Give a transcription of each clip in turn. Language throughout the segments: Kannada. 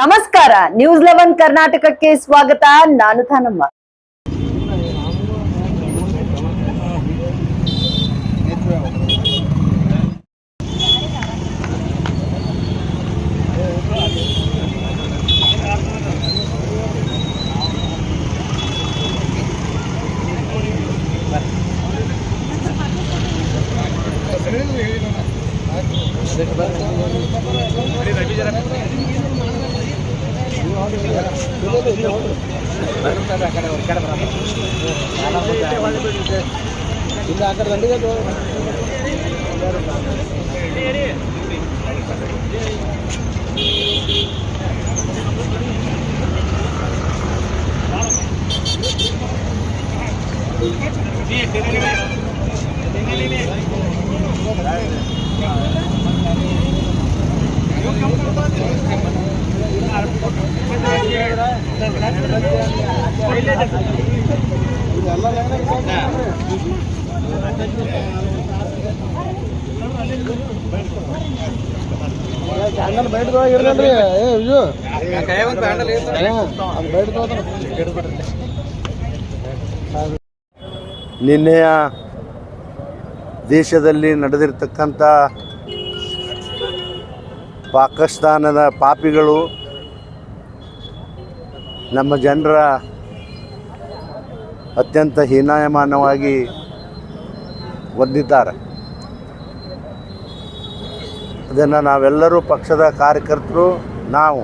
ನಮಸ್ಕಾರ. ನ್ಯೂಸ್ ಲೆವೆನ್ ಕರ್ನಾಟಕಕ್ಕೆ ಸ್ವಾಗತ. ನಾನು ಥಾನಮ್ಮ ಇಲ್ಲ ಆ ಕಡೆ ದಂಡಿಗೆ Thank you. ಕ್ಯಾಂಡಲ್ ಬೈಟ್ ಏ ವಿಜು ನಿನ್ನೆಯ ದೇಶದಲ್ಲಿ ನಡೆದಿರ್ತಕ್ಕಂಥ ಪಾಕಿಸ್ತಾನದ ಪಾಪಿಗಳು ನಮ್ಮ ಜನರ ಅತ್ಯಂತ ಹೀನಾಯಮಾನವಾಗಿ ಹೊಂದಿದ್ದಾರೆ ಅದನ್ನು ನಾವೆಲ್ಲರೂ ಪಕ್ಷದ ಕಾರ್ಯಕರ್ತರು, ನಾವು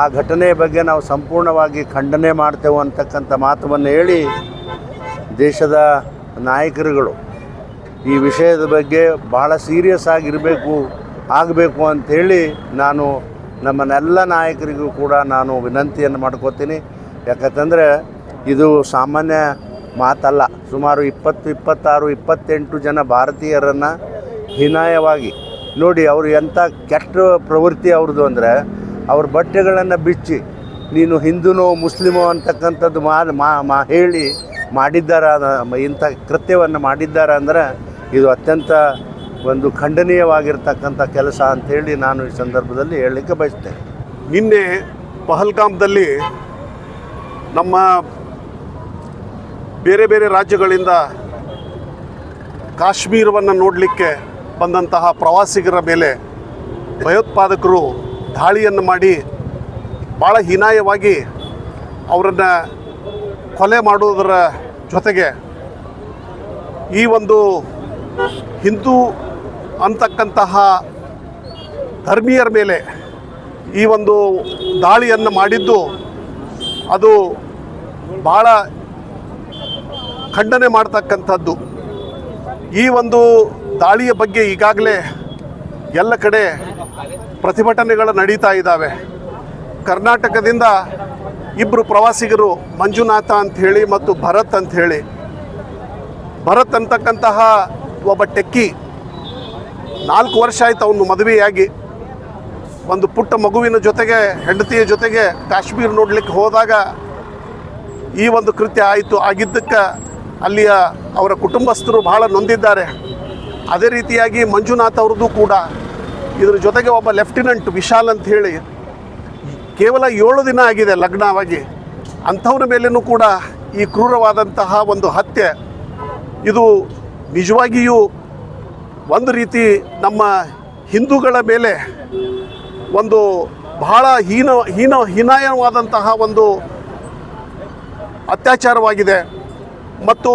ಆ ಘಟನೆಯ ಬಗ್ಗೆ ನಾವು ಸಂಪೂರ್ಣವಾಗಿ ಖಂಡನೆ ಮಾಡ್ತೇವೆ ಅಂತಕ್ಕಂಥ ಮಾತುವನ್ನು ಹೇಳಿ ದೇಶದ ನಾಯಕರುಗಳು ಈ ವಿಷಯದ ಬಗ್ಗೆ ಭಾಳ ಸೀರಿಯಸ್ ಆಗಿರಬೇಕು, ಆಗಬೇಕು ಅಂಥೇಳಿ ನಾನು ನಮ್ಮನ್ನೆಲ್ಲ ನಾಯಕರಿಗೂ ಕೂಡ ನಾನು ವಿನಂತಿಯನ್ನು ಮಾಡ್ಕೋತೀನಿ. ಯಾಕಂತಂದರೆ ಇದು ಸಾಮಾನ್ಯ ಮಾತಲ್ಲ, ಸುಮಾರು ಇಪ್ಪತ್ತು, ಇಪ್ಪತ್ತಾರು, ಇಪ್ಪತ್ತೆಂಟು ಜನ ಭಾರತೀಯರನ್ನು ಹೀನಾಯವಾಗಿ, ನೋಡಿ ಅವರು ಎಂಥ ಕೆಟ್ಟ ಪ್ರವೃತ್ತಿ ಅವ್ರದ್ದು ಅಂದರೆ, ಅವ್ರ ಬಟ್ಟೆಗಳನ್ನು ಬಿಚ್ಚಿ, ನೀನು ಹಿಂದೂನೋ, ಮುಸ್ಲಿಮೋ ಅಂತಕ್ಕಂಥದ್ದು ಮಾ, ಮಾ- ಹೇಳಿ ಮಾಡಿದ್ದಾರ, ಇಂಥ ಕೃತ್ಯವನ್ನು ಮಾಡಿದ್ದಾರೆ ಅಂದರೆ, ಇದು ಅತ್ಯಂತ ಒಂದು ಖಂಡನೀಯವಾಗಿರ್ತಕ್ಕಂಥ ಕೆಲಸ ಅಂಥೇಳಿ ನಾನು ಈ ಸಂದರ್ಭದಲ್ಲಿ ಹೇಳಲಿಕ್ಕೆ ಬಯಸ್ತೇನೆ. ನಿನ್ನೆ ಪಹಲ್ಗಾಮ್ದಲ್ಲಿ ನಮ್ಮ ಬೇರೆ ಬೇರೆ ರಾಜ್ಯಗಳಿಂದ ಕಾಶ್ಮೀರವನ್ನು ನೋಡಲಿಕ್ಕೆ ಬಂದಂತಹ ಪ್ರವಾಸಿಗರ ಮೇಲೆ ಭಯೋತ್ಪಾದಕರು ದಾಳಿಯನ್ನು ಮಾಡಿ ಭಾಳ ಹೀನಾಯವಾಗಿ ಅವರನ್ನು ಕೊಲೆ ಮಾಡುವುದರ ಜೊತೆಗೆ ಈ ಒಂದು ಹಿಂದೂ ಅಂತಕ್ಕಂತಹ ಧರ್ಮೀಯರ ಮೇಲೆ ಈ ಒಂದು ದಾಳಿಯನ್ನು ಮಾಡಿದ್ದು ಅದು ಭಾಳ ಖಂಡನೆ ಮಾಡ್ತಕ್ಕಂಥದ್ದು. ಈ ಒಂದು ದಾಳಿಯ ಬಗ್ಗೆ ಈಗಾಗಲೇ ಎಲ್ಲ ಕಡೆ ಪ್ರತಿಭಟನೆಗಳು ನಡೀತಾ ಇದ್ದಾವೆ. ಕರ್ನಾಟಕದಿಂದ ಇಬ್ಬರು ಪ್ರವಾಸಿಗರು ಮಂಜುನಾಥ ಅಂಥೇಳಿ ಮತ್ತು ಭರತ್ ಅಂಥೇಳಿ ಭರತ್ ಅಂತಕ್ಕಂತಹ ಒಬ್ಬ ಟೆಕ್ಕಿ ನಾಲ್ಕು ವರ್ಷ ಆಯ್ತು ಅವನು ಮದುವೆಯಾಗಿ. ಒಂದು ಪುಟ್ಟ ಮಗುವಿನ ಜೊತೆಗೆ, ಹೆಂಡತಿಯ ಜೊತೆಗೆ ಕಾಶ್ಮೀರ ನೋಡಲಿಕ್ಕೆ ಹೋದಾಗ ಈ ಒಂದು ಕೃತ್ಯ ಆಯಿತು. ಆಗಿದ್ದಕ್ಕೆ ಅಲ್ಲಿಯ ಅವರ ಕುಟುಂಬಸ್ಥರು ಬಹಳ ನೊಂದಿದ್ದಾರೆ. ಅದೇ ರೀತಿಯಾಗಿ ಮಂಜುನಾಥ್ ಅವ್ರದ್ದು ಕೂಡ. ಇದ್ರ ಜೊತೆಗೆ ಒಬ್ಬ ಲೆಫ್ಟಿನೆಂಟ್ ವಿಶಾಲ್ ಅಂತ ಹೇಳಿ. ಕೇವಲ ಏಳು ದಿನ ಆಗಿದೆ ಲಗ್ನವಾಗಿ. ಅಂಥವ್ರ ಮೇಲೇನೂ ಕೂಡ ಈ ಕ್ರೂರವಾದಂತಹ ಒಂದು ಹತ್ಯೆ. ಇದು ನಿಜವಾಗಿಯೂ ಒಂದು ರೀತಿ ನಮ್ಮ ಹಿಂದೂಗಳ ಮೇಲೆ ಒಂದು ಬಹಳ ಹೀನ ಹೀನ, ಹೀನಾಯವಾದಂತಹ ಒಂದು ಅತ್ಯಾಚಾರವಾಗಿದೆ. ಮತ್ತು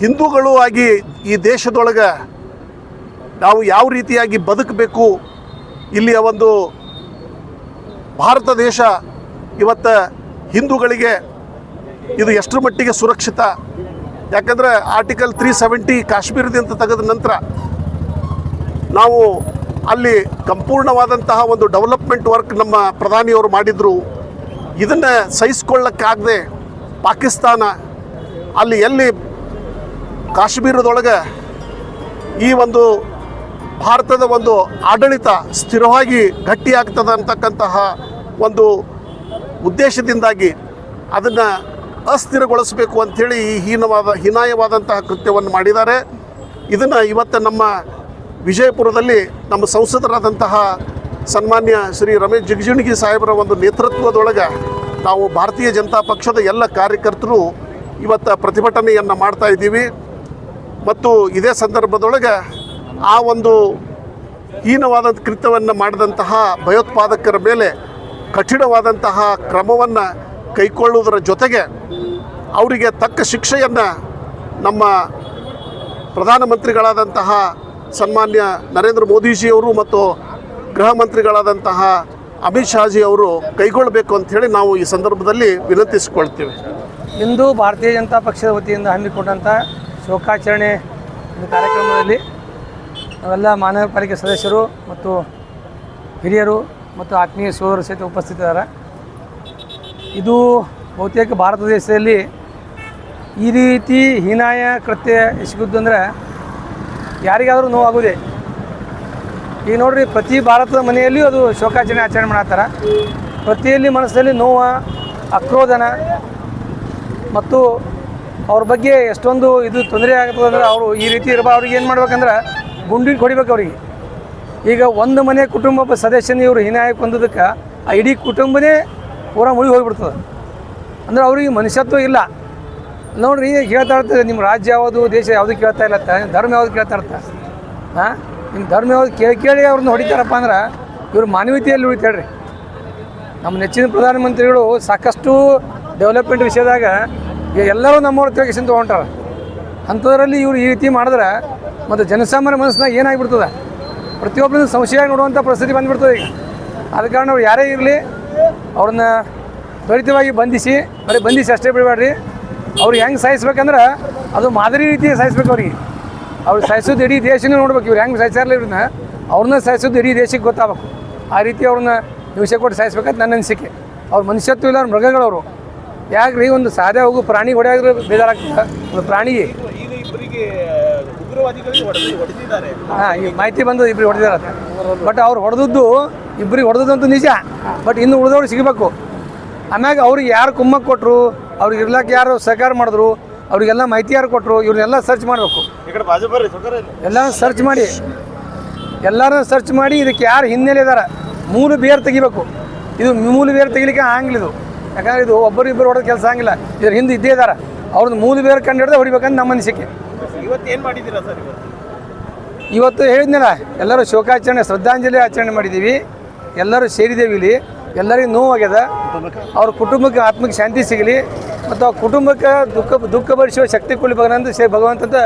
ಹಿಂದೂಗಳು ಆಗಿ ಈ ದೇಶದೊಳಗೆ ನಾವು ಯಾವ ರೀತಿಯಾಗಿ ಬದುಕಬೇಕು? ಇಲ್ಲಿಯ ಒಂದು ಭಾರತ ದೇಶ ಇವತ್ತು ಹಿಂದೂಗಳಿಗೆ ಇದು ಎಷ್ಟರ ಮಟ್ಟಿಗೆ ಸುರಕ್ಷಿತ? ಯಾಕಂದರೆ ಆರ್ಟಿಕಲ್ ತ್ರೀ ಸೆವೆಂಟಿ ಕಾಶ್ಮೀರದಿಂದ ತೆಗೆದ ನಂತರ ನಾವು ಅಲ್ಲಿ ಸಂಪೂರ್ಣವಾದಂತಹ ಒಂದು ಡೆವಲಪ್ಮೆಂಟ್ ವರ್ಕ್ ನಮ್ಮ ಪ್ರಧಾನಿಯವರು ಮಾಡಿದರು. ಇದನ್ನು ಸಹಿಸ್ಕೊಳ್ಳೋಕ್ಕಾಗದೆ ಪಾಕಿಸ್ತಾನ ಅಲ್ಲಿ ಎಲ್ಲಿ ಕಾಶ್ಮೀರದೊಳಗೆ ಈ ಒಂದು ಭಾರತದ ಒಂದು ಆಡಳಿತ ಸ್ಥಿರವಾಗಿ ಗಟ್ಟಿಯಾಗ್ತದೆ ಅಂತಕ್ಕಂತಹ ಒಂದು ಉದ್ದೇಶದಿಂದಾಗಿ ಅದನ್ನು ಅಸ್ಥಿರಗೊಳಿಸಬೇಕು ಅಂಥೇಳಿ ಈ ಹೀನವಾದ, ಹೀನಾಯವಾದಂತಹ ಕೃತ್ಯವನ್ನು ಮಾಡಿದ್ದಾರೆ. ಇದನ್ನು ಇವತ್ತು ನಮ್ಮ ವಿಜಯಪುರದಲ್ಲಿ ನಮ್ಮ ಸಂಸದರಾದಂತಹ ಸನ್ಮಾನ್ಯ ಶ್ರೀ ರಮೇಶ್ ಜಿಗಜಿಣಗಿ ಸಾಹೇಬರ ಒಂದು ನೇತೃತ್ವದೊಳಗೆ ನಾವು ಭಾರತೀಯ ಜನತಾ ಪಕ್ಷದ ಎಲ್ಲ ಕಾರ್ಯಕರ್ತರು ಇವತ್ತು ಪ್ರತಿಭಟನೆಯನ್ನು ಮಾಡ್ತಾ ಇದ್ದೀವಿ. ಮತ್ತು ಇದೇ ಸಂದರ್ಭದೊಳಗೆ ಆ ಒಂದು ಹೀನವಾದಂಥ ಕೃತ್ಯವನ್ನು ಮಾಡಿದಂತಹ ಭಯೋತ್ಪಾದಕರ ಮೇಲೆ ಕಠಿಣವಾದಂತಹ ಕ್ರಮವನ್ನು ಕೈಕೊಳ್ಳುವುದರ ಜೊತೆಗೆ ಅವರಿಗೆ ತಕ್ಕ ಶಿಕ್ಷೆಯನ್ನು ನಮ್ಮ ಪ್ರಧಾನಮಂತ್ರಿಗಳಾದಂತಹ ಸನ್ಮಾನ್ಯ ನರೇಂದ್ರ ಮೋದಿಜಿಯವರು ಮತ್ತು ಗೃಹ ಮಂತ್ರಿಗಳಾದಂತಹ ಅಮಿತ್ ಶಾಜಿ ಅವರು ಕೈಗೊಳ್ಳಬೇಕು ಅಂಥೇಳಿ ನಾವು ಈ ಸಂದರ್ಭದಲ್ಲಿ ವಿನಂತಿಸಿಕೊಳ್ತೇವೆ. ಇಂದು ಭಾರತೀಯ ಜನತಾ ಪಕ್ಷದ ವತಿಯಿಂದ ಹಮ್ಮಿಕೊಂಡಂಥ ಶೋಕಾಚರಣೆ ಕಾರ್ಯಕ್ರಮದಲ್ಲಿ ನಾವೆಲ್ಲ ಮಾನವ ಪಾಲಿಕೆ ಸದಸ್ಯರು ಮತ್ತು ಹಿರಿಯರು ಮತ್ತು ಆತ್ಮೀಯ ಸೋದರ ಸಹಿತ ಉಪಸ್ಥಿತಿದ್ದಾರೆ. ಇದು ಬಹುತೇಕ ಭಾರತ ದೇಶದಲ್ಲಿ ಈ ರೀತಿ ಹೀನಾಯ ಕೃತ್ಯ ಎಸಗಿದ್ದು ಅಂದರೆ ಯಾರಿಗಾದರೂ ನೋವಾಗುವುದೇ? ಈಗ ನೋಡ್ರಿ, ಪ್ರತಿ ಭಾರತದ ಮನೆಯಲ್ಲಿಯೂ ಅದು ಶೋಕಾಚರಣೆ ಆಚರಣೆ ಮಾಡತ್ತಾರ ಪ್ರತಿಯಲ್ಲಿ ಮನಸ್ಸಲ್ಲಿ ನೋವು, ಆಕ್ರೋಧನ ಮತ್ತು ಅವ್ರ ಬಗ್ಗೆ ಎಷ್ಟೊಂದು ಇದು ತೊಂದರೆ ಆಗ್ತದೆ ಅಂದ್ರೆ ಅವರು ಈ ರೀತಿ ಇರಬ ಅವ್ರಿಗೆ ಏನು ಮಾಡ್ಬೇಕಂದ್ರೆ ಗುಂಡಿಗೆ ಹೊಡಿಬೇಕು ಅವ್ರಿಗೆ. ಈಗ ಒಂದು ಮನೆ ಕುಟುಂಬ ಸದಸ್ಯನ ಇವರು ಹೀನಾಯಕ್ಕೆ ಹೊಂದೋದಕ್ಕೆ ಆ ಇಡೀ ಕುಟುಂಬನೇ ಪೂರ ಮುಳುಗಿ ಹೋಗಿಬಿಡ್ತದೆ. ಅಂದ್ರೆ ಅವ್ರಿಗೆ ಮನುಷ್ಯತ್ವ ಇಲ್ಲ. ನೋಡ್ರಿ, ಈಗ ಕೇಳ್ತಾ ಇರ್ತದೆ ನಿಮ್ಮ ರಾಜ್ಯ ಯಾವುದು, ದೇಶ ಯಾವುದು ಕೇಳ್ತಾ ಇಲ್ಲ ಧರ್ಮ ಯಾವುದು ಕೇಳ್ತಾ ಇರ್ತ ಹಾಂ? ನಿಮ್ಮ ಧರ್ಮ ಯಾವುದು ಕೇಳಿ ಕೇಳಿ ಅವ್ರನ್ನ ಹೊಡಿತಾರಪ್ಪ ಅಂದ್ರೆ ಇವ್ರು ಮಾನವೀಯತೆಯಲ್ಲಿ ಉಳಿತಾಳ್ರಿ ನಮ್ಮ ನೆಚ್ಚಿನ ಪ್ರಧಾನಮಂತ್ರಿಗಳು ಸಾಕಷ್ಟು ಡೆವಲಪ್ಮೆಂಟ್ ವಿಷಯದಾಗ ಎಲ್ಲರೂ ನಮ್ಮವ್ರ ತಿರುಗಿಸಿಂದ ತೊಗೊಂಟಾರ ಅಂಥದ್ರಲ್ಲಿ ಇವ್ರು ಈ ರೀತಿ ಮಾಡಿದ್ರೆ ಮತ್ತು ಜನಸಾಮಾನ್ಯ ಮನಸ್ಸಿನಾಗ ಏನಾಗ್ಬಿಡ್ತದೆ? ಪ್ರತಿಯೊಬ್ಬರನ್ನು ಸಂಶಯ ನೋಡುವಂಥ ಪರಿಸ್ಥಿತಿ ಬಂದುಬಿಡ್ತದೆ ಈಗ. ಆದ ಕಾರಣ ಅವ್ರು ಯಾರೇ ಇರಲಿ, ಅವ್ರನ್ನ ತ್ವರಿತವಾಗಿ ಬಂಧಿಸಿ, ಬರೀ ಬಂಧಿಸಿ ಅಷ್ಟೇ ಬಿಡಬೇಡ್ರಿ ಅವ್ರು ಹೆಂಗೆ ಸಾಯಿಸ್ಬೇಕಂದ್ರೆ ಅದು ಮಾದರಿ ರೀತಿ ಸಾಯಿಸ್ಬೇಕು ಅವ್ರಿಗೆ. ಅವ್ರು ಸಾಯಿಸೋದು ಇಡೀ ದೇಶನೇ ನೋಡ್ಬೇಕು, ಇವ್ರು ಹೆಂಗೆ ಸಾಯಿಸಾರಲ್ಲ ಇವ್ರನ್ನ. ಅವ್ರನ್ನ ಸಾಯಿಸೋದು ಇಡೀ ದೇಶಕ್ಕೆ ಗೊತ್ತಾಗಬೇಕು. ಆ ರೀತಿ ಅವ್ರನ್ನ ವಿಷಯ ಕೊಟ್ಟು ಸಾಯಿಸ್ಬೇಕಂತ ನನ್ನ ಅನಿಸಿಕೆ. ಅವ್ರ ಮನುಷ್ಯತ್ವ ಇಲ್ಲ, ಅವ್ರ ಮೃಗಗಳವರು. ಯಾಕ್ರಿ? ಒಂದು ಸಾಧ್ಯ ಹೋಗು, ಪ್ರಾಣಿ ಹೊಡೆಯಾದ್ರೆ ಬೇಜಾರಾಗ್ತದೆ? ಒಂದು ಪ್ರಾಣಿಗೆ. ಹಾಂ, ಈ ಮಾಹಿತಿ ಬಂದು ಇಬ್ಬರಿಗೆ ಹೊಡೆದಿದ್ದಾರೆ ಬಟ್ ಅವ್ರು ಹೊಡೆದದ್ದು ಇಬ್ಬರಿಗೆ ಹೊಡೆದದ್ದು ನಿಜ. ಬಟ್ ಇನ್ನು ಉಳಿದವ್ರು ಸಿಗಬೇಕು. ಆಮ್ಯಾಗ ಅವ್ರಿಗೆ ಯಾರು ಕುಮ್ಮಕ್ಕೆ ಕೊಟ್ಟರು ಅವ್ರಿಗೆ ಇರ್ಲಾಕ ಯಾರು ಸಹಕಾರ ಮಾಡಿದ್ರು ಅವ್ರಿಗೆಲ್ಲ ಮಾಹಿತಿ ಯಾರು ಕೊಟ್ಟರು ಇವ್ರನ್ನೆಲ್ಲ ಸರ್ಚ್ ಮಾಡಬೇಕು. ಎಲ್ಲ ಸರ್ಚ್ ಮಾಡಿ. ಎಲ್ಲರೂ ಸರ್ಚ್ ಮಾಡಿ ಇದಕ್ಕೆ ಯಾರು ಹಿನ್ನೆಲೆ ಇದ್ದಾರೆ ಮೂಲ ಬೇರು ತೆಗಿಬೇಕು. ಇದು ಮೂಲ ಬೇರು ತೆಗಿಲಿಕ್ಕೆ ಆಗಂಗಿಲ್ಲ ಇದು. ಯಾಕಂದ್ರೆ ಇದು ಒಬ್ಬರು ಇಬ್ಬರು ಹೊಡೆದ ಕೆಲಸ ಆಗಿಲ್ಲ ಇದ್ರ ಹಿಂದೆ ಇದ್ದೇ ಇದ್ದಾರೆ ಅವ್ರದ್ದು ಮೂಲ ಬೇರು ಕಂಡು ಹಿಡಿದು ಹೊಡಿಬೇಕಂತ ನಮ್ಮ ಅನಿಸಿಕೆ. ಇವತ್ತು ಹೇಳಿದ್ನಲ್ಲ ಎಲ್ಲರೂ ಶೋಕಾಚರಣೆ ಶ್ರದ್ಧಾಂಜಲಿ ಆಚರಣೆ ಮಾಡಿದ್ದೀವಿ. ಎಲ್ಲರೂ ಸೇರಿದ್ದೇವೆ ಇಲ್ಲಿ. ಎಲ್ಲರಿಗೂ ನೋವಾಗ್ಯದ. ಅವ್ರ ಕುಟುಂಬಕ್ಕೆ ಆತ್ಮಕ್ಕೆ ಶಾಂತಿ ಸಿಗಲಿ, ಮತ್ತು ಅವ್ರ ಕುಟುಂಬಕ್ಕೆ ದುಃಖ ದುಃಖ ಭರಿಸುವ ಶಕ್ತಿ ಕೊಡಲಿ ಭಗವಂತ ಸೇ ಭಗವಂತಂತ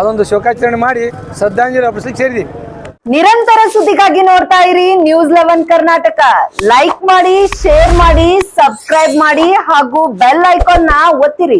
ಅದೊಂದು ಶೋಕಾಚರಣೆ ಮಾಡಿ ಶ್ರದ್ಧಾಂಜಲಿ ಅರ್ಪಿಸ್ಲಿಕ್ಕೆ ಸೇರಿದ್ದೀವಿ ನಿರಂತರ ಸುದ್ದಿಗಾಗಿ ನೋಡ್ತಾ ಇರಿ ನ್ಯೂಸ್ ಲೆವೆನ್ ಕರ್ನಾಟಕ ಲೈಕ್ ಮಾಡಿ ಶೇರ್ ಮಾಡಿ ಸಬ್ಸ್ಕ್ರೈಬ್ ಮಾಡಿ, ಹಾಗೂ ಬೆಲ್ ಐಕಾನ್ನ ಒತ್ತಿರಿ.